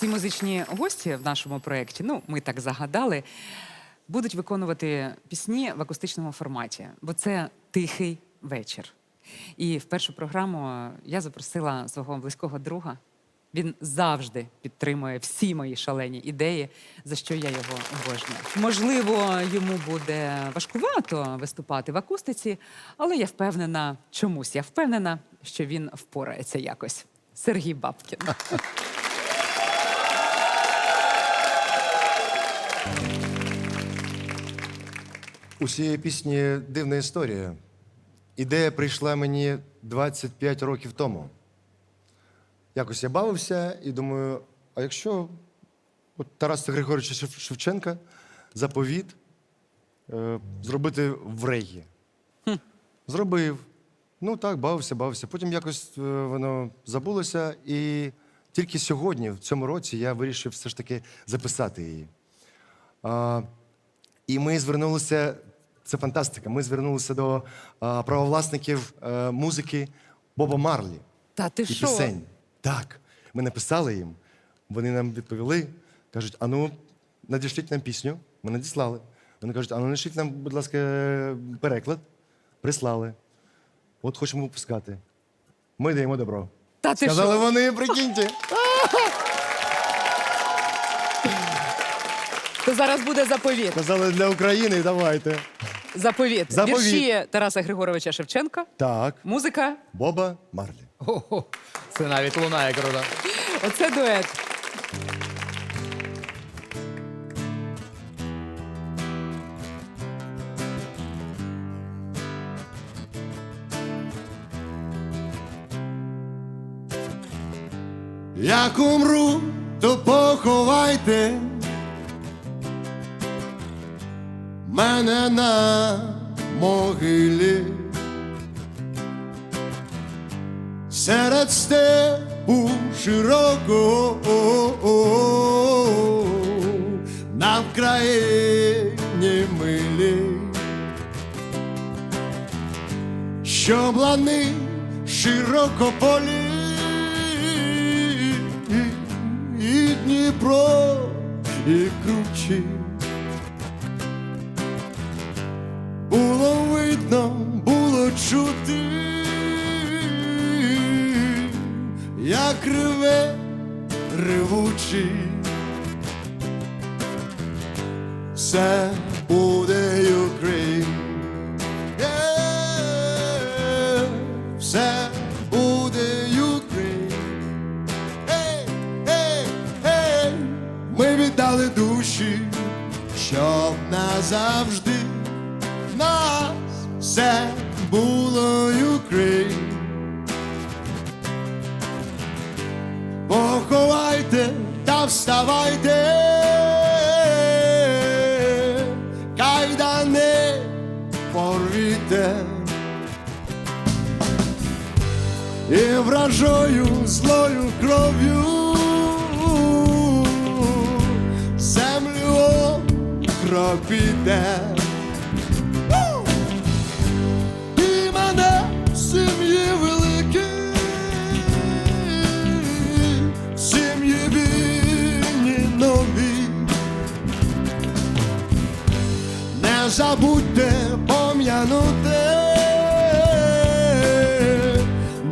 Всі музичні гості в нашому проєкті, ну, ми так загадали, будуть виконувати пісні в акустичному форматі, бо це тихий вечір. І в першу програму я запросила свого близького друга. Він завжди підтримує всі мої шалені ідеї, за що я його обожнюю. Можливо, йому буде важкувато виступати в акустиці, але я впевнена, чомусь я впевнена, що він впорається якось. Сергій Бабкін. У цієї пісні дивна історія. Ідея прийшла мені 25 років тому. Якось я бавився і думаю: а якщо от Тараса Григоровича Шевченка заповіт е, зробити в регі? Зробив. Ну так, бавився, бавився. Потім якось е, воно забулося, і тільки сьогодні, в цьому році, я вирішив все ж таки записати її. А, і ми звернулися, це фантастика. Ми звернулися до а, правовласників е, музики Боба Марлі Та ти і що? пісень. Так, ми написали їм. Вони нам відповіли, кажуть: а ну, надішліть нам пісню. Ми надіслали. Вони кажуть, а ну нашліть нам, будь ласка, переклад. Прислали. От хочемо випускати. Ми даємо добро. Та ти Сказали що? вони, прикиньте. То зараз буде заповіт. Сказали для України, давайте. Заповіт. Заповіт. Вірші Тараса Григоровича Шевченка. Так, Музика. Боба Марлі. Хо-хо. Це навіть лунає круто. Оце дует. Як умру, то поховайте мене на могилі. Серед степу широкого на Вкраїні милі, що блани широко полі і Дніпро, і кручі. Видно, було чути, як реве ревучий. Все буде Україн. Е, Все буде Україн. Ей, ей, ей, ми віддали душі, щоб назавжди все було Україн. Поховайте та вставайте, кайдани порвіте. і вражою злою кров'ю землю кропіте. Забудьте пом'янути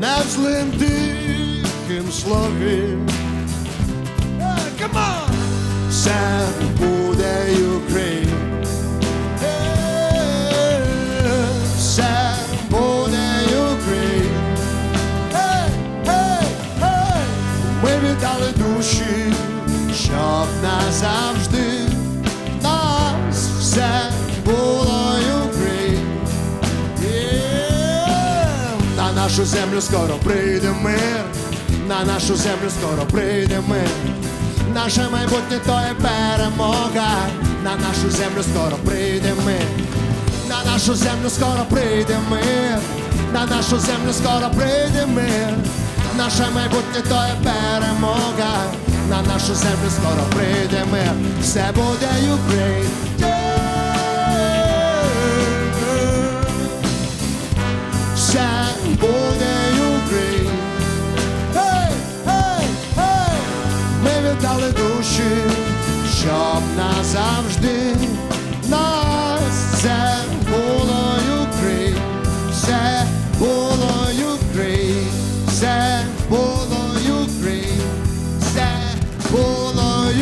не злим тихим слові. Все буде Україн. Все буде Україн. Ми віддали душі, щоб назавжди нашу землю скоро прийде мир, на нашу землю скоро прийде мир. Наше майбутнє то є перемога, на нашу землю скоро прийде мир. На нашу землю скоро прийде мир, на нашу землю скоро прийде мир. Наше майбутнє то є перемога, на нашу землю скоро прийде мир. Все буде Україн.